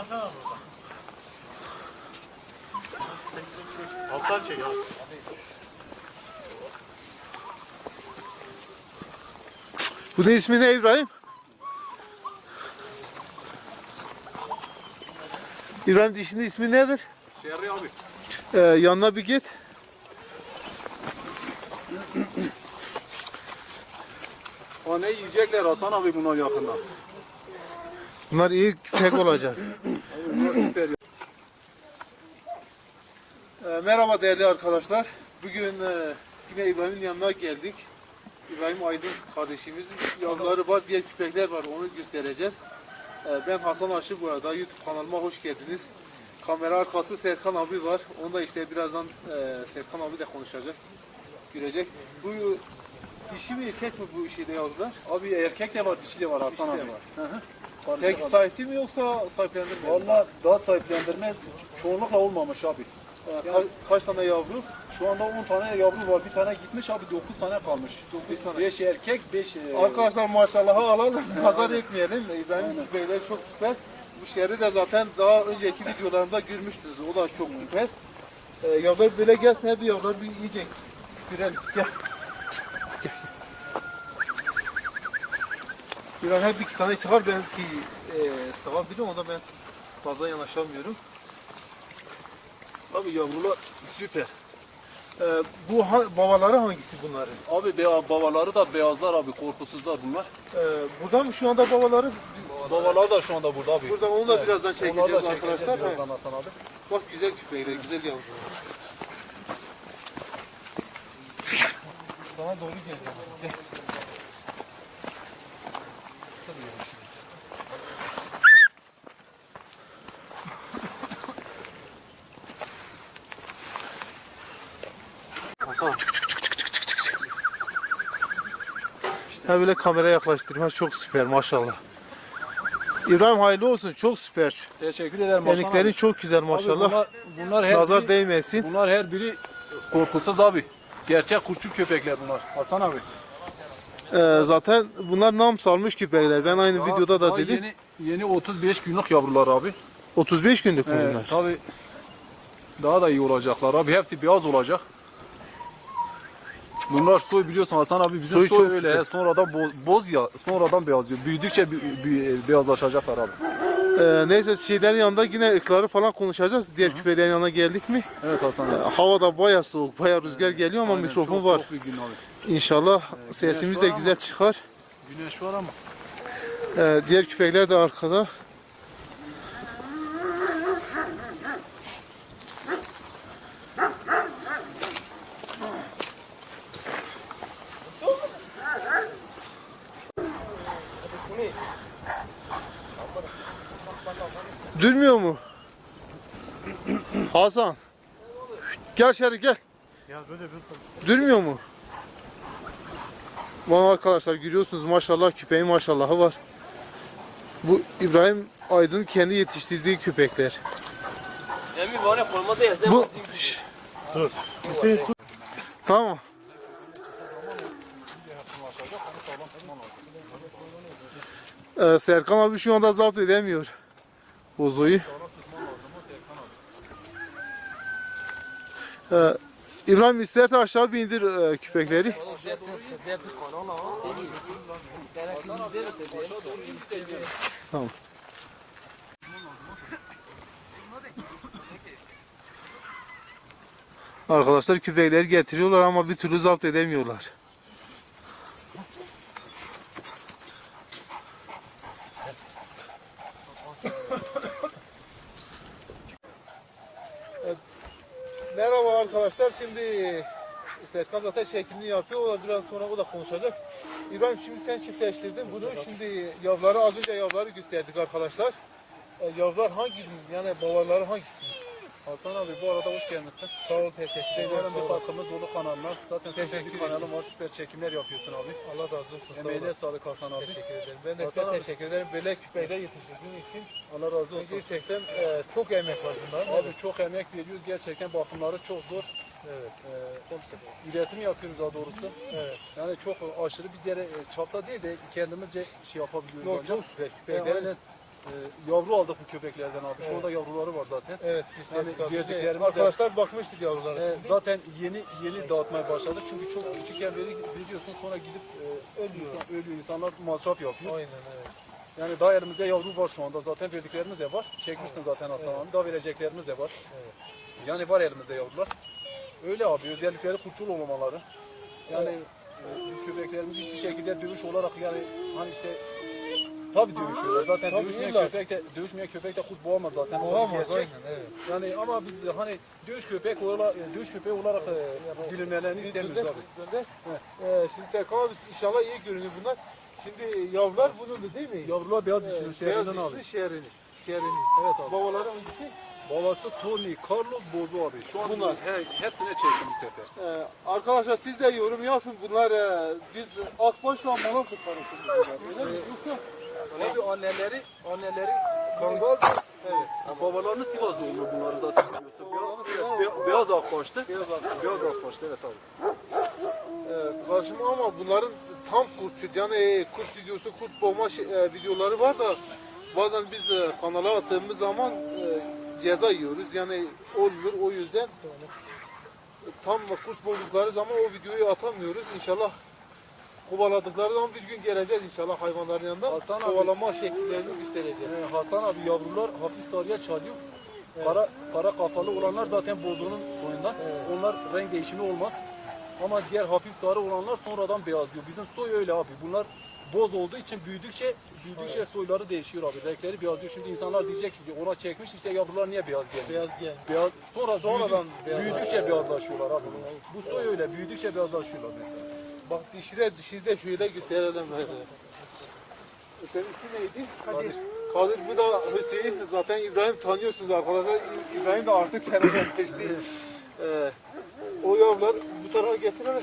alsana burada. Alttan çek abi. Bunun ismi ne İbrahim? İbrahim dişinin ismi nedir? Şerri abi. Ee, yanına bir git. O ne yiyecekler Hasan abi buna yakında. Bunlar iyi pek olacak. Ee, merhaba değerli arkadaşlar. Bugün e, yine İbrahim'in yanına geldik. İbrahim Aydın kardeşimizin yavruları var, diğer köpekler var. Onu göstereceğiz. Ee, ben Hasan Aşı bu arada. YouTube kanalıma hoş geldiniz. Kamera arkası Serkan abi var. Onu da işte birazdan e, Serkan abi de konuşacak. Görecek. Bu dişi mi erkek mi bu işiyle yavrular? Abi erkek de var dişi de var Hasan Dişi de abi. var. Hı hı. Karışık Peki sahipli mi yoksa sahiplendirme mi? Valla daha sahiplendirme çoğunlukla olmamış abi. Ee, ka- kaç tane yavru? Şu anda 10 tane yavru var. Bir tane gitmiş abi 9 tane kalmış. 9 tane. 5 erkek 5 Arkadaşlar maşallahı alalım. Nazar etmeyelim. İbrahim Beyler çok süper. Bu şehri de zaten daha önceki videolarımda görmüştünüz. O da çok süper. Ee, yavrular böyle gelsin hep yavrular bir yiyecek. Görelim. Gel. Gel. İbrahim hep iki tane çıkar belki e, sığabilirim o da ben fazla yanaşamıyorum. Abi yavrular süper. Ee, bu ha- babaları hangisi bunların? Abi be- babaları da beyazlar abi korkusuzlar bunlar. Ee, burada mı şu anda babaları? Babalar da şu anda burada abi. Burada onu da Evet. birazdan çekeceğiz da çekeceğiz arkadaşlar. birazdan. Hasan abi. Bak güzel küpeyle, güzel yavrular. Bana doğru gel. Gel. Ha böyle kamera yaklaştırma çok süper maşallah. İbrahim hayırlı olsun çok süper. Teşekkür ederim Hasan abi. çok güzel Abi maşallah. bunlar, bunlar her Nazar biri- değmesin. Bunlar her biri korkusuz abi. Gerçek kurtçuk köpekler bunlar. Hasan abi. Ee, zaten bunlar nam salmış küpekler. Ben aynı Daha- videoda da daha dedim. Yeni, yeni 35 günlük yavrular abi. 35 günlük mü Evet, bunlar? tabii daha da iyi olacaklar abi. Hepsi beyaz olacak. Bunlar soy biliyorsun Hasan abi bizim Soy soy, çok öyle. Sonradan bo- boz ya, sonradan beyaz. Büyüdükçe bi- bi- beyazlaşacaklar abi. Ee, neyse şeylerin yanında yine ırkları falan konuşacağız. Diğer küpelerin yanına geldik mi? Evet Hasan abi. Ee, hava da baya soğuk, baya rüzgar geliyor ama Aynen, mikrofon çok var. soğuk bir gün abi. İnşallah sesimiz var de ama- güzel çıkar. Güneş var ama. Ee, diğer küpekler de arkada. Durmuyor mu? Hasan. Gel içeri gel. Ya böyle bir Durmuyor mu? Bana arkadaşlar görüyorsunuz maşallah köpeğin maşallahı var. Bu İbrahim Aydın kendi yetiştirdiği köpekler. Emi var ya formada yazıyor. Bu Şş, dur. Hüseyin tut. tamam. Ee, Serkan abi şu anda zapt edemiyor. Bozoyu. Ee, İbrahim isterse aşağı bindir e, köpekleri. Tamam. Arkadaşlar köpekleri getiriyorlar ama bir türlü zapt edemiyorlar. Evet, Merhaba arkadaşlar. Şimdi Serkan zaten şeklini yapıyor. O da biraz sonra o da konuşacak. İbrahim şimdi sen çiftleştirdin bunu. Şimdi yavruları az önce yavruları gösterdik arkadaşlar. E, yavrular hangi yani babaları hangisi? Hasan abi bu arada hoş gelmişsin. Sağ ol teşekkür ederim. Olasın. farkımız dolu kanallar. Zaten Teşekkür bir kanalım var. Süper çekimler yapıyorsun abi. Allah razı olsun. Emeğine sağlık Hasan abi. Teşekkür ederim. Ben de Hasan size abi. teşekkür ederim. Böyle küpeyle yetiştirdiğin için Allah razı olsun. gerçekten e, çok emek var bunların. Abi çok emek veriyoruz. Gerçekten bakımları çok zor. Evet. Ee, üretim yapıyoruz daha doğrusu. Evet. Yani çok aşırı bir yere e, çapta değil de kendimizce şey yapabiliyoruz. Yok ancak. çok süper. E, aynen. e, yavru aldık bu köpeklerden abi. Şu anda yavruları var zaten. Evet, Yani de- arkadaşlar bakmıştır yavrulara. E, şimdi. zaten yeni yeni dağıtmaya başladık. Çünkü çok küçükken beri biliyorsun sonra gidip e, ölüyor. Insan, ölüyor insanlar masraf yapıyor. Aynen evet. Yani daha elimizde yavru var şu anda. Zaten verdiklerimiz de var. Çekmiştin zaten Hasan abi. Daha vereceklerimiz de var. Yani var elimizde yavrular. Öyle abi. Özellikleri kurçul olmamaları. Yani e, biz köpeklerimizi hiçbir şekilde dövüş olarak yani hani işte tabii dövüşüyorlar. Zaten Tabii dövüşmeyen illa. köpek de dövüşmeyen köpek de kurt boğamaz zaten. Gerçek. aynen evet. Yani ama biz hani dövüş köpek olarak dövüş köpeği olarak e, bilinmelerini istemiyoruz abi. Ee, şimdi Serkan abi inşallah iyi görünüyor bunlar. Şimdi yavrular bunundu değil mi? Yavrular beyaz dişli Beyaz şehrinden abi. dişli şehrini. Şehrini. Evet abi. Babaları hangisi? Babası Tony, Carlos Bozo abi. Şu an Bunlar. he, hepsine çektim bu sefer. Ee, arkadaşlar siz de yorum yapın. Bunlar e, biz Akbaş'la Malakıt karıştırdık. Öyle mi? Yoksa Abi anneleri, anneleri Kangal. Evet. Babalarını Sivas doğumlu bunları zaten biliyorsun. Beyaz, be- beyaz akbaştı. beyaz akbaş. Beyaz akbaştı evet abi. e, karşıma ama bunların tam kurtçu yani e, kurt videosu, kurt boğma şey- e, videoları var da bazen biz e, kanala attığımız zaman e, ceza yiyoruz. Yani olmuyor o yüzden e, tam kurt buldukları zaman o videoyu atamıyoruz. İnşallah kovaladıkları zaman bir gün geleceğiz inşallah hayvanların yanında. Hasan abi. Kovalama şekillerini göstereceğiz. Ee, Hasan abi yavrular hafif sarıya çalıyor. Kara, kara kafalı olanlar zaten bozonun soyundan. Onlar renk değişimi olmaz. Ama diğer hafif sarı olanlar sonradan beyazlıyor. Bizim soy öyle abi. Bunlar boz olduğu için büyüdükçe büyüdükçe soyları değişiyor abi. Renkleri beyazlıyor. Şimdi insanlar diyecek ki ona çekmiş işte yavrular niye beyaz gelmiyor? Beyaz gel. Beyaz, sonra Sonradan beyazlar. büyüdükçe beyazlaşıyorlar abi. Bu soy öyle. Büyüdükçe beyazlaşıyorlar mesela. Bak dişi de dişi de şöyle gösterelim. Senin ismin neydi? Kadir. Kadir bu da Hüseyin. Zaten İbrahim tanıyorsunuz arkadaşlar. İ- İbrahim de artık fenomenleşti. ee, o yavrular bu tarafa getirelim.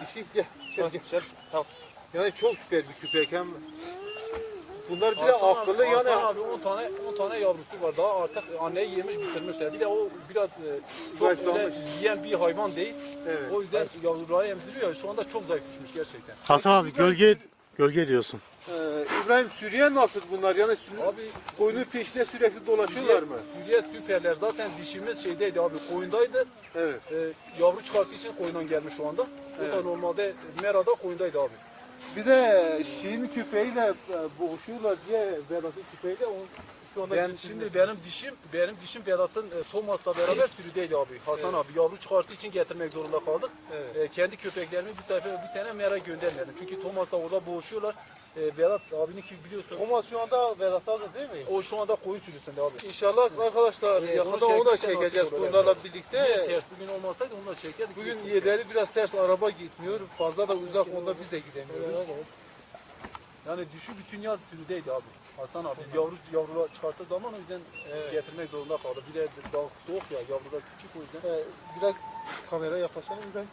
Dişi gel. Gel, gel. Tamam. Yani çok süper bir köpek hem. Bunlar bir de Hasan abi- akıllı yani. Hasan abi 10 tane 10 tane yavrusu var. Daha artık anneyi yemiş bitirmişler. Bir de o biraz e, çok öyle Zayıflamış. yiyen bir hayvan değil. Evet. O yüzden yavruları emziriyor. Şu anda çok zayıf düşmüş gerçekten. Hasan abi gölge gölge diyorsun. Ee, İbrahim Suriye nasıl bunlar? Yani sürü, Abi koyunun peşinde sürekli dolaşıyorlar mı? Suriye süperler. Zaten dişimiz şeydeydi abi koyundaydı. Evet. E, yavru çıkarttığı için koyundan gelmiş şu anda. Yoksa normalde Mera'da koyundaydı abi. Bir de Şirin köpeğiyle e, boğuşuyorlar diye Vedat'ın köpeğiyle onu şu anda Ben şimdi benim dişim benim dişim Vedat'ın e, Thomas'la beraber sürüdeydi abi. Hasan abi yavru çıkarttığı için getirmek zorunda kaldık. Evet. E, kendi köpeklerimi bu sefer bu sene Mera göndermedim. Çünkü Thomas'la orada boğuşuyorlar. E, Vedat abinin ki biliyorsun Thomas şu anda Vedat'ta da değil mi? o şu anda koyun sürüsünde abi. İnşallah arkadaşlar Evet, yakında onu da çekeceğiz bunlarla yani. birlikte. Eğer ters bir gün olmasaydı onu da çekerdik. Bugün yerleri biraz ters araba gitmiyor. Fazla da uzak onda biz de gidemiyoruz. Yani düşü bütün yaz sürüdeydi abi. Hasan abi yavru yavrular çıkarttığı zaman o yüzden getirmek zorunda kaldı. Bir de daha soğuk ya yavrular küçük o yüzden. Ee, biraz kamera yaklaşalım İbrahim.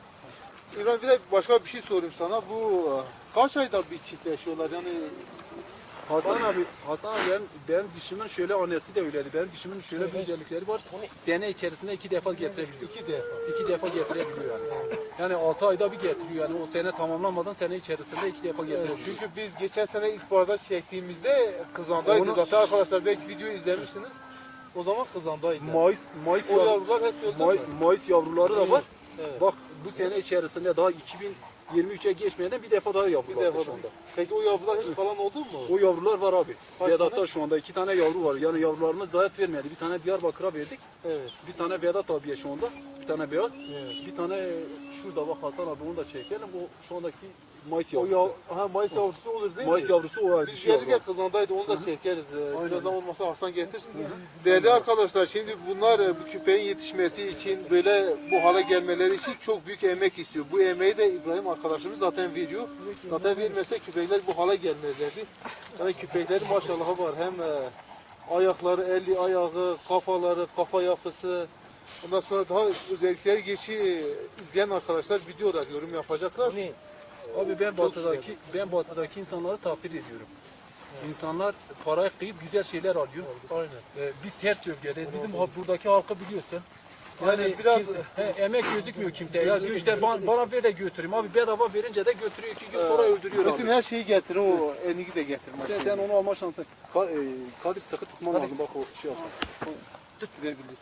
İbrahim bir de başka bir şey sorayım sana. Bu e, kaç ayda bir çiftleşiyorlar? Yani Hasan abi, Hasan abi benim, benim dişimin şöyle annesi de öyleydi. Benim dişimin şöyle bir özellikleri var. Sene içerisinde iki defa getirebiliyor. iki defa. İki defa getirebiliyor yani. Yani altı ayda bir getiriyor yani o sene tamamlanmadan sene içerisinde iki defa getirebiliyor. Çünkü biz geçen sene ilk barda çektiğimizde kızandaydı Onu- zaten arkadaşlar belki videoyu izlemişsiniz. O zaman kızandaydı. Mayıs, Mayıs, o yavru- yavrular hep May? Mayıs yavruları da var. Evet. Bak bu sene içerisinde daha 2023'e geçmeden bir defa daha Bir yavru var defa. şu anda. Peki o yavrular hiç falan oldu mu? O yavrular var abi. Kaç Vedat'ta tane? şu anda iki tane yavru var. Yani yavrularımız zayiat vermedi. Bir tane Diyarbakır'a verdik. Evet. Bir tane Vedat abiye şu anda. Bir tane beyaz. Evet. Bir tane şurada bak Hasan abi onu da çekelim. O şu andaki Mayıs O yavrusu. yav ha Mayıs yavrusu olur değil Mayıs mi? yavrusu o Biz dişi gelirken yavru. kızandaydı onu da çekeriz. Ee. Birazdan olmasa Hasan getirsin. Değerli arkadaşlar şimdi bunlar e, bu köpeğin yetişmesi için böyle bu hale gelmeleri için çok büyük emek istiyor. Bu emeği de İbrahim arkadaşımız zaten veriyor. Zaten vermese köpekler bu hale gelmezlerdi. Yani köpeklerin maşallahı var. Hem e, ayakları, eli ayağı, kafaları, kafa yapısı. Ondan sonra daha özellikleri geçi e, izleyen arkadaşlar videoda yorum yapacaklar. Abi ben batıdaki ben batıdaki insanları takdir ediyorum. İnsanlar parayı kıyıp güzel şeyler alıyor. Aynen. Ee, biz ters bölgedeyiz. Bizim ha- buradaki halkı biliyorsun. Yani Yani biraz- kimse- he, emek gözükmüyor kimseye. Ya diyor işte bana, bana bir de götüreyim. Abi bedava verince de götürüyor. iki gün sonra öldürüyor Resim abi. her şeyi getir o enigi de getirmez. Sen, sen onu alma şansı. Ka, e, Kadir sıkı tutman lazım bak o şey yap. Tut gidebilir.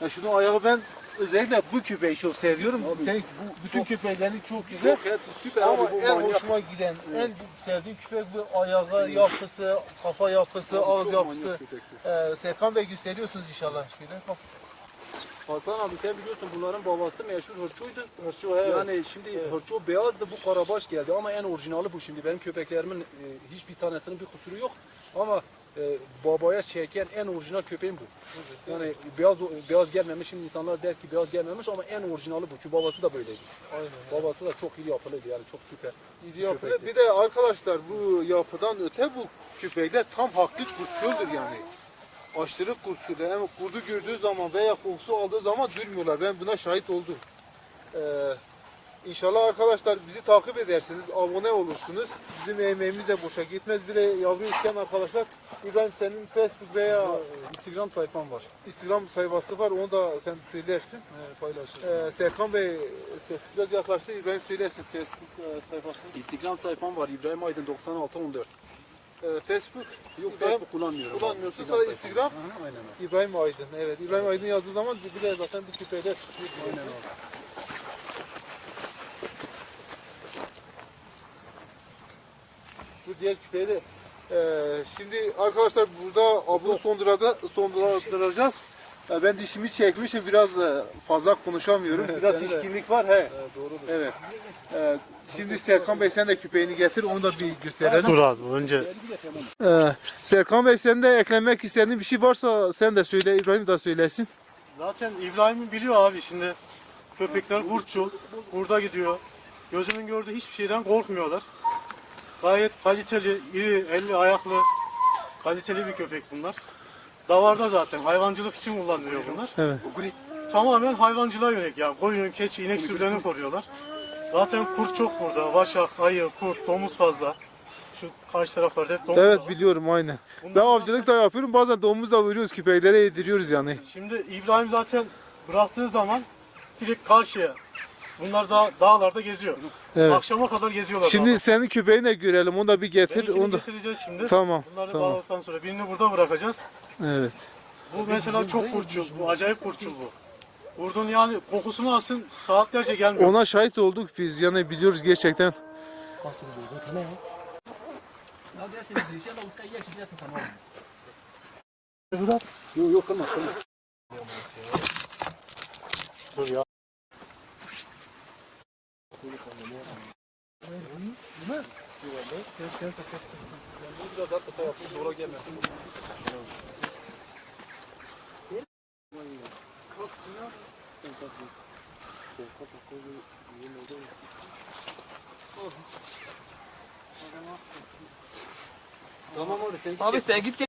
Ya şunu ayağı ben özellikle bu köpeği çok seviyorum. Sen bu bütün köpeklerin çok güzel. Çok hepsi süper Ama abi bu en manyak. hoşuma giden, en sevdiğim köpek bu ayağı yapısı, kafa yapısı, ağız Çok yapısı. Ee, Serkan Bey gösteriyorsunuz inşallah. Şöyle bak. Hasan abi sen biliyorsun bunların babası meşhur hırçuydu. Hırçı, evet. Yani şimdi hırçı beyazdı bu karabaş geldi ama en orijinali bu şimdi. Benim köpeklerimin e, hiçbir tanesinin bir kusuru yok. Ama e, babaya çeken en orijinal köpeğim bu. Yani beyaz beyaz gelmemiş şimdi insanlar der ki beyaz gelmemiş ama en orijinali bu. Çünkü babası da böyleydi. Aynen. Babası da çok iyi yapılıydı yani çok süper. İri yapılı. Bir de arkadaşlar bu yapıdan öte bu köpekler tam haklı kurtçudur yani. Aşırı kurtçudur. Hem kurdu gördüğü zaman veya kokusu aldığı zaman durmuyorlar. Ben buna şahit oldum. Ee, inşallah arkadaşlar bizi takip edersiniz. Abone olursunuz. Bizim emeğimiz de boşa gitmez. Bir de yavru isteyen arkadaşlar İbrahim senin Facebook veya Instagram sayfam var. Instagram sayfası var. Onu da sen söylersin. E, paylaşırsın. Ee, Serkan Bey ses biraz yaklaştı. İbrahim söylersin Facebook e, sayfasını. Instagram sayfam var İbrahim Aydın 9614. Ee, Facebook Yok İbrahim Facebook kullanmıyorum. kullanmıyorsun. Instagram Sadece. Instagram. Aha, aynen abi. İbrahim Aydın. Evet. İbrahim Aydın yazdığı zaman bir de zaten bu küpeler çıkıyor. Aynen abi. Bu diğer küpeyi de. Ee, şimdi arkadaşlar burada abunu sondurada sonduracağız. Ee, ben dişimi çekmişim biraz e, fazla konuşamıyorum. Biraz Sen de. şişkinlik var he. E, doğrudur. Evet. Ee, şimdi Serkan Bey sen de küpeğini getir onu da bir gösterelim. Dur abi önce Ee, Serkan Bey sen de eklemek istediğin bir şey varsa sen de söyle İbrahim de söylesin. zaten İbrahim'i biliyor abi şimdi köpekler kurtçul. Burada gidiyor. Gözünün gördüğü hiçbir şeyden korkmuyorlar. Gayet kaliteli, iri, elli ayaklı, kaliteli bir köpek bunlar. Davarda zaten hayvancılık için kullanılıyor bunlar. Evet. Tamamen hayvancılığa yönelik yani koyun, keçi, inek sürülerini koruyorlar. Zaten kurt çok burada. Vaşak, ayı, kurt, domuz fazla. Şu karşı taraflarda hep domuz Evet var. biliyorum aynen. Bunlar Ben avcılık da yapıyorum bazen domuz da veriyoruz küpeklere yediriyoruz yani. Şimdi İbrahim zaten bıraktığı zaman direkt karşıya. Bunlar da dağlarda geziyor. Evet. Akşama kadar geziyorlar. Şimdi dağda. senin küpeğini de görelim onu da bir getir. Benimkini Onu da... getireceğiz şimdi. Tamam, Bunları tamam. bağladıktan sonra birini burada bırakacağız. Evet. Bu mesela çok kurtçul. Bu acayip kurtçul bu. Vurdun yani kokusunu alsın saatlerce gelmiyor. Ona şahit olduk biz yani biliyoruz gerçekten. Yok yok. Dur ya. Biraz gelmesin. Tamam abi sen git. Abi sen git gel.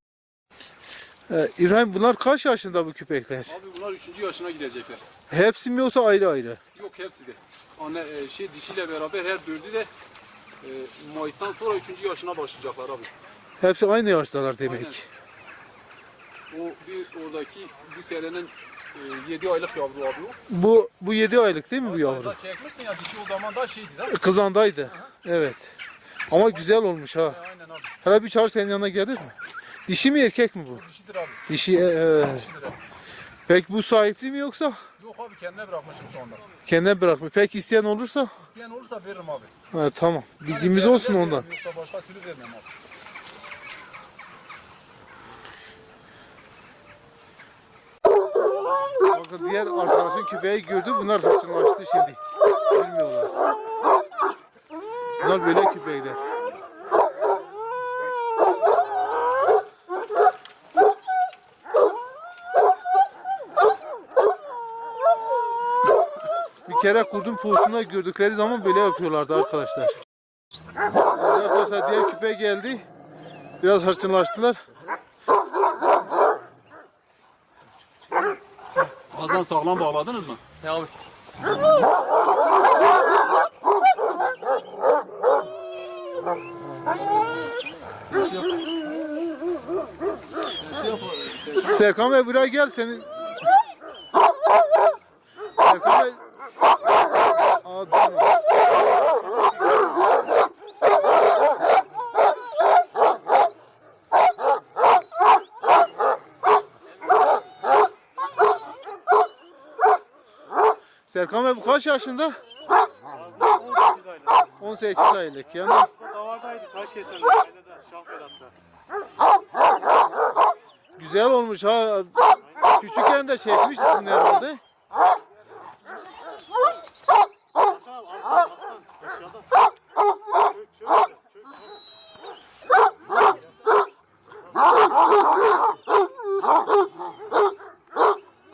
Ee, İbrahim bunlar kaç yaşında bu köpekler? Abi bunlar 3. yaşına girecekler. Hepsi mi yoksa ayrı ayrı? Yok hepsi de. Anne e, şey dişiyle beraber her dördü de e, Mayıs'tan sonra 3. yaşına başlayacaklar abi. Hepsi aynı yaştalar demek. Aynen. O bir oradaki bu senenin 7 aylık yavru abi o. Bu bu 7 aylık değil mi bu yavru? Çekmiştin ya dişi o zaman da şeydi mi? Kızandaydı. Evet. Ama güzel olmuş ha. E, Aynen abi. Hele bir çağır senin yanına gelir mi? Dişi mi erkek mi bu? Dişidir abi. Dişi. e, e. Dişidir abi. Peki bu sahipli mi yoksa Yok abi kendine bırakmışım şu anda. kendine bırakmış? Peki isteyen olursa? İsteyen olursa veririm abi. Ha, tamam. Bilgimiz Yani olsun ondan. Yoksa başka türlü vermem abi. Bakın diğer arkadaşın köpeği gördü. Bunlar hırçınlaştı şimdi. Bilmiyorlar. Bunlar böyle köpekler. Kere kurdun poğusuna gördükleri zaman böyle yapıyorlardı arkadaşlar. Arkadaşlar diğer köpek geldi. Biraz hırçınlaştılar. Azan sağlam bağladınız mı? Ya abi. Serkan Bey buraya gel senin. Serkan Bey bu kaç yaşında? Abi 18 aylık. 18 aylık. Yani davardaydı. Kesenler. Ailede. Şahvedat'ta. güzel olmuş ha. Küçükken de çekmiştin herhalde. Hasan abi alttan alttan. Aşağıdan. Çök çök. çök.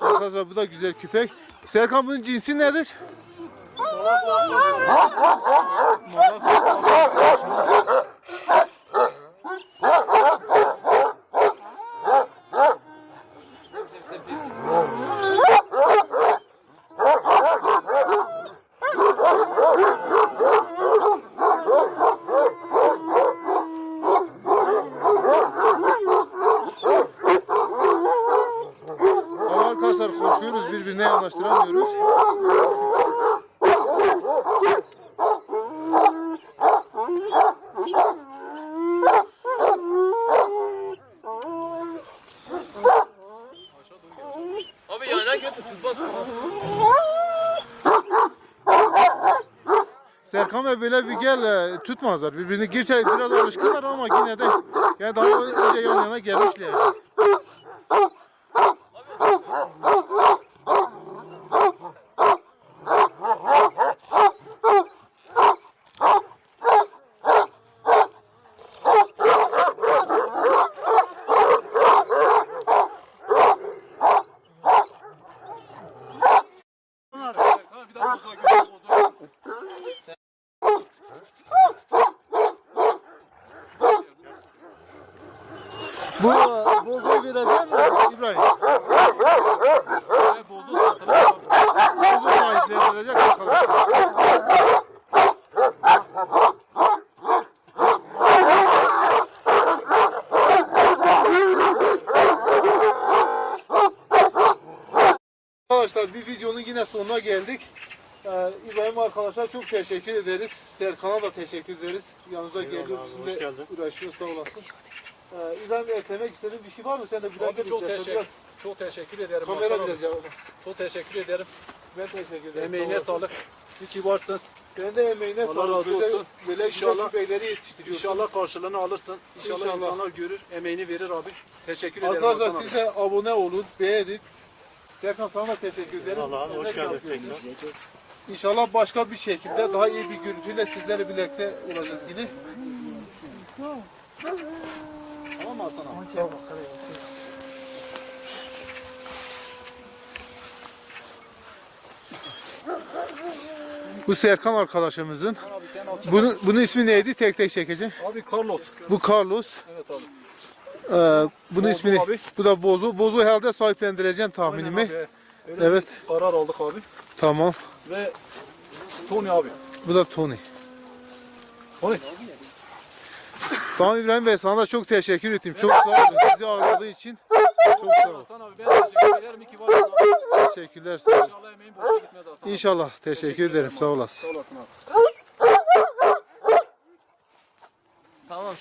Arkadaşlar bu da güzel küpek. Serkan bunun cinsi nedir? Malak. Ama arkadaşlar korkuyoruz birbirine yanaştıramıyoruz. Abi yana götür tutmaz. Serkan Bey böyle bir gel e, tutmazlar. Birbirini geçe biraz alışkınlar ama yine de yani daha önce yan yana gelmişler. Bu bozoyu verecek mi İbrahim? Ve bozuğu satın al. Bozu sahiplendirecek arkadaşlar. Bir videonun yine sonuna geldik. Ee, İbrahim arkadaşlar çok teşekkür ederiz. Serkan'a da teşekkür ederiz. Yanınıza geliyor bizimle uğraşıyor sağ olasın. Ee, İbrahim eklemek istediğin bir şey var mı? Sen de biraz Abi çok istersen teşekkür, biraz çok teşekkür ederim. kamera Hasan abi. biraz ya. Çok teşekkür ederim. Ben teşekkür ederim. Emeğine sağlık. İyi ki varsın. Senin de emeğine Allah sağlık. razı Böyle- olsun. Böyle İnşallah- güzel küpekleri yetiştiriyorsun. İnşallah karşılığını alırsın. İnşallah, İnşallah. insanlar görür, emeğini verir abi. Teşekkür ederim. Arkadaşlar Hasan abi. siz de abone olun, beğenin. Serkan sana da teşekkür ederim. Allah abi hoş Emek geldin yapıyorsun. tekrar. İnşallah başka bir şekilde daha iyi bir görüntüyle sizlerle birlikte olacağız yine. Tamam mı Hasan abi? Bu Serkan arkadaşımızın. Abi sen. Bunun, bunun ismi neydi? Tek tek çekeceğim. Abi Carlos. Bu Carlos. Evet abi. Ee, bunun Bozu ismini. abi. Bu da Bozu. Bozu herhalde sahiplendireceksin tahminimi. Aynen abi. Öyle Evet. bir karar aldık abi. Tamam. Ve Tony abi. Bu da Tony. Tony. Tamam İbrahim Bey sana da çok teşekkür ettim. Çok sağ olun. Bizi ağırladığın için. Çok sağ olun. Hasan abi ben teşekkür ederim. İyi ki varsın abi. Teşekkürler sağ olun. İnşallah emeğin boşa gitmez Hasan abi. İnşallah. Teşekkür ederim. Sağ olasın. Sağ olasın abi. Tamam